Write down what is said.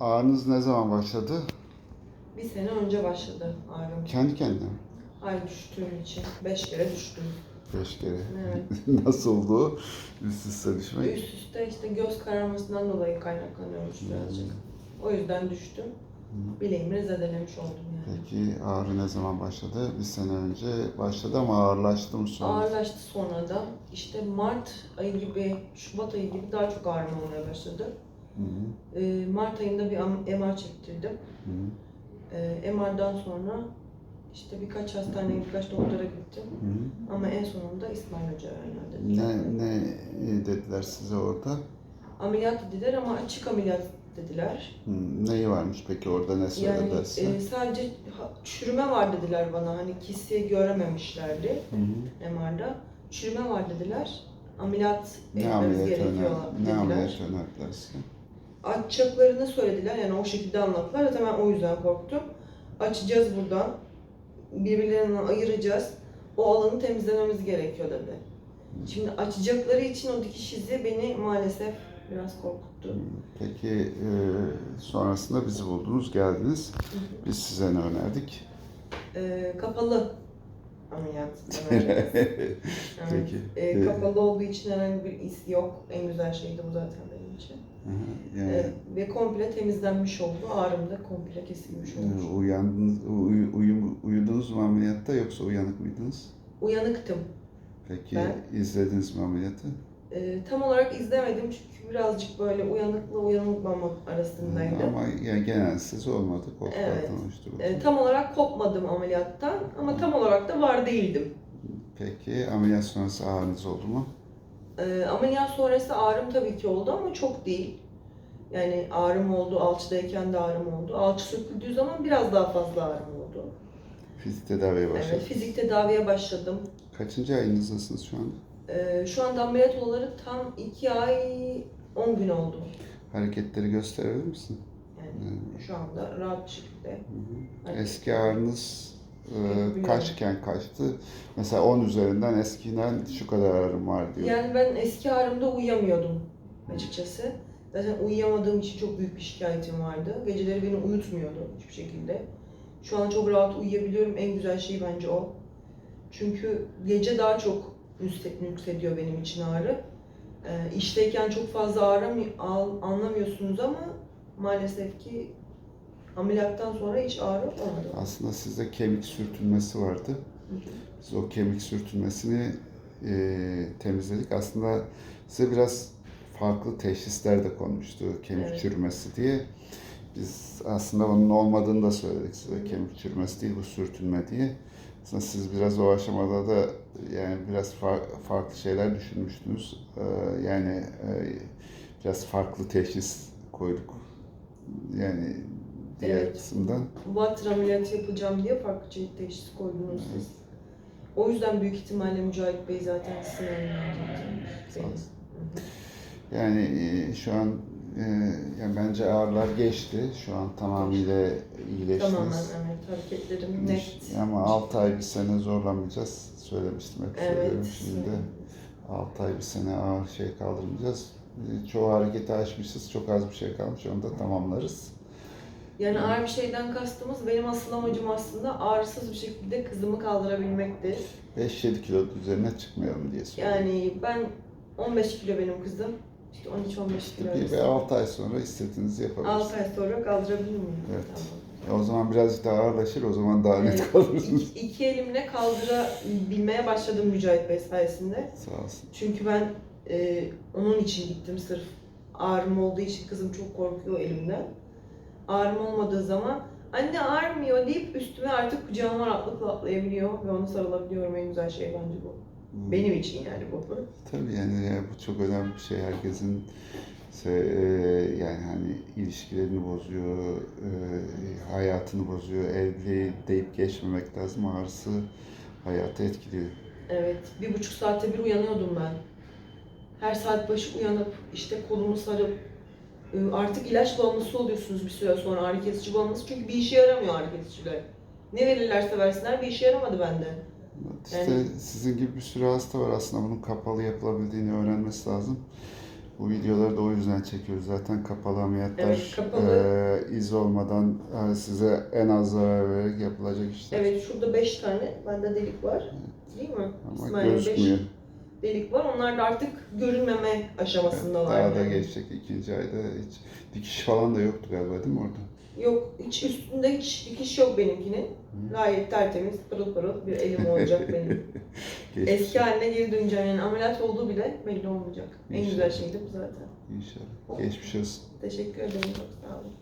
Ağrınız ne zaman başladı? Bir sene önce başladı ağrım. Kendi kendine mi? Ay düştüğüm için. Beş kere düştüm. Beş kere. Evet. Nasıl oldu üst üste düşmek? Üst üste işte göz kararmasından dolayı kaynaklanıyormuş birazcık. O yüzden düştüm. Bileğimi zedelemiş oldum yani. Peki ağrı ne zaman başladı? Bir sene önce başladı ama ağırlaştı mı sonra? Ağırlaştı sonra da işte Mart ayı gibi, Şubat ayı gibi daha çok ağrım olmaya başladı. Hı hı, Ee, Mart ayında bir MR çektirdim. hı hı, Ee, MR'dan sonra işte birkaç hastaneye, birkaç doktora gittim. hı hı. Ama en sonunda İsmail Hoca önerdi. Ne, ne dediler size orada? Ameliyat dediler ama açık ameliyat dediler. Hı, neyi varmış peki orada ne Yani söylediler size? e, sadece çürüme var dediler bana. Hani kisi görememişlerdi Hı hı. MR'da. Çürüme var dediler. Ameliyat Ne etmemiz ameliyat, gerekiyor öner, ne dediler. ameliyat önerdiler size? Açacaklarını söylediler. Yani o şekilde anlattılar. Zaten ben o yüzden korktum. Açacağız buradan. Birbirlerinden ayıracağız. O alanı temizlememiz gerekiyor dedi. Şimdi açacakları için o dikiş izi beni maalesef biraz korkuttu. Peki e, sonrasında bizi buldunuz, geldiniz. Biz size ne önerdik? Ee, kapalı ameliyat. Evet. Peki. Ee, kapalı olduğu için herhangi bir iz yok. En güzel şey de bu zaten benim için. Yani Ee, ve komple temizlenmiş oldu. Ağrım da komple kesilmiş olmuş. e, uyandınız, uy, uyum- uyudunuz mu ameliyatta yoksa uyanık mıydınız? Uyanıktım. Peki Ben- izlediniz mi ameliyatı? Ee, tam olarak izlemedim çünkü birazcık böyle uyanıkla uyanılmamak arasındaydım. Ama yani genel siz olmadı, koltuklardan Evet. Ee, tam olarak kopmadım ameliyattan ama tam olarak da var değildim. Peki ameliyat sonrası ağrınız oldu mu? Ee, ameliyat sonrası ağrım tabii ki oldu ama çok değil. Yani ağrım oldu, alçıdayken de ağrım oldu. Alçı söküldüğü zaman biraz daha fazla ağrım oldu. Fizik tedaviye başladınız. Evet, fizik tedaviye başladım. Kaçıncı ayınızdasınız şu anda? Ee, şu anda ameliyat olalı tam 2 ay 10 gün oldu. Hareketleri gösterebilir misin? Yani şu anda rahat bir şekilde. Hı hı. Eski ağrınız e, kaçken kaçtı? Mesela 10 üzerinden eskiden şu kadar ağrım var diyor. Yani ben eski ağrımda uyuyamıyordum açıkçası. Zaten uyuyamadığım için çok büyük bir şikayetim vardı. Geceleri beni uyutmuyordu hiçbir şekilde. Şu an çok rahat uyuyabiliyorum. En güzel şey bence o. Çünkü gece daha çok nüksediyor benim için ağrı. Ee, işteyken çok fazla ağrı al- anlamıyorsunuz ama maalesef ki ameliyattan sonra hiç ağrı olmadı. Aslında sizde kemik sürtünmesi vardı. Biz o kemik sürtünmesini e, temizledik. Aslında size biraz farklı teşhisler de konmuştu kemik Evet. çürümesi diye. Biz aslında onun olmadığını da söyledik size. Kemik çürümesi değil bu sürtünme diye. Aslında siz biraz o aşamada da yani biraz fa- farklı şeyler düşünmüştünüz. Ee, yani e, biraz farklı teşhis koyduk. Yani diğer Evet. kısımdan. Water ameliyatı yapacağım diye farklı teşhis koydunuz siz. O yüzden büyük ihtimalle Mücahit Bey zaten sizin hı. Yani e, şu an e, yani bence ağrılar geçti. Şu an tamamıyla iyileştiniz. Tamamen evet hareketlerim net. Ama 6 ay bir sene zorlamayacağız. Söylemiştim hep Evet. söylüyorum şimdi de. 6 ay bir sene ağır şey kaldırmayacağız. E, Çoğu hareketi aşmışız. Çok az bir şey kalmış. Onu da tamamlarız. Yani ağır bir şeyden kastımız benim asıl amacım aslında ağrısız bir şekilde kızımı kaldırabilmekti. 5-7 kilo üzerine çıkmayalım diye söylüyorum. Yani ben 15 kilo benim kızım. İşte 13-15 kilo. Bir ve 6 ay sonra istediğinizi yapabilirsiniz. 6 ay sonra kaldırabilir miyim? Evet. Tamam. O zaman birazcık daha ağırlaşır. O zaman daha net Evet. kalırsınız. İki, iki elimle kaldırabilmeye başladım Mücahit Bey sayesinde. Sağ olsun. Çünkü ben e, onun için gittim sırf ağrım olduğu için kızım çok korkuyor elimden. Ağrım olmadığı zaman anne ağrımıyor deyip üstüme artık kucağıma rahatlıkla atlayabiliyor ve onu sarılabiliyorum en güzel şey bence bu. Benim için yani bu. Tabii yani ya bu çok önemli bir şey. Herkesin e, yani hani ilişkilerini bozuyor, e, hayatını bozuyor. Evli deyip geçmemek lazım. Ağrısı hayatı etkiliyor. Evet, bir buçuk saatte bir uyanıyordum ben. Her saat başı uyanıp işte kolumu sarıp e, artık ilaç bağımlısı oluyorsunuz bir süre sonra ağrı kesici bağımlısı çünkü bir işe yaramıyor ağrı kesiciler. Ne verirlerse versinler bir işe yaramadı bende. İşte Yani- sizin gibi bir sürü hasta var aslında bunun kapalı yapılabildiğini öğrenmesi lazım. Bu videoları da o yüzden çekiyoruz. Zaten kapalı ameliyatlar Evet, kapalı. e, iz olmadan yani size en az zarar vererek yapılacak işler. Evet şurada 5 tane bende delik var. Değil mi? Ama İsmail'in beş gözükmüyor. delik var. Onlar da artık görünmeme aşamasındalar. Daha da yani. geçecek ikinci ayda hiç dikiş falan da yoktu galiba değil mi orada? Yok hiç üstünde hiç dikiş yok benimkinin. Gayet tertemiz, pırıl pırıl bir elim olacak benim. Geçmiş Eski haline geri döneceğim yani ameliyat olduğu bile belli olmayacak. En İnşallah. güzel şey de bu zaten. İnşallah. Geçmiş olsun. Teşekkür ederim çok sağ olun.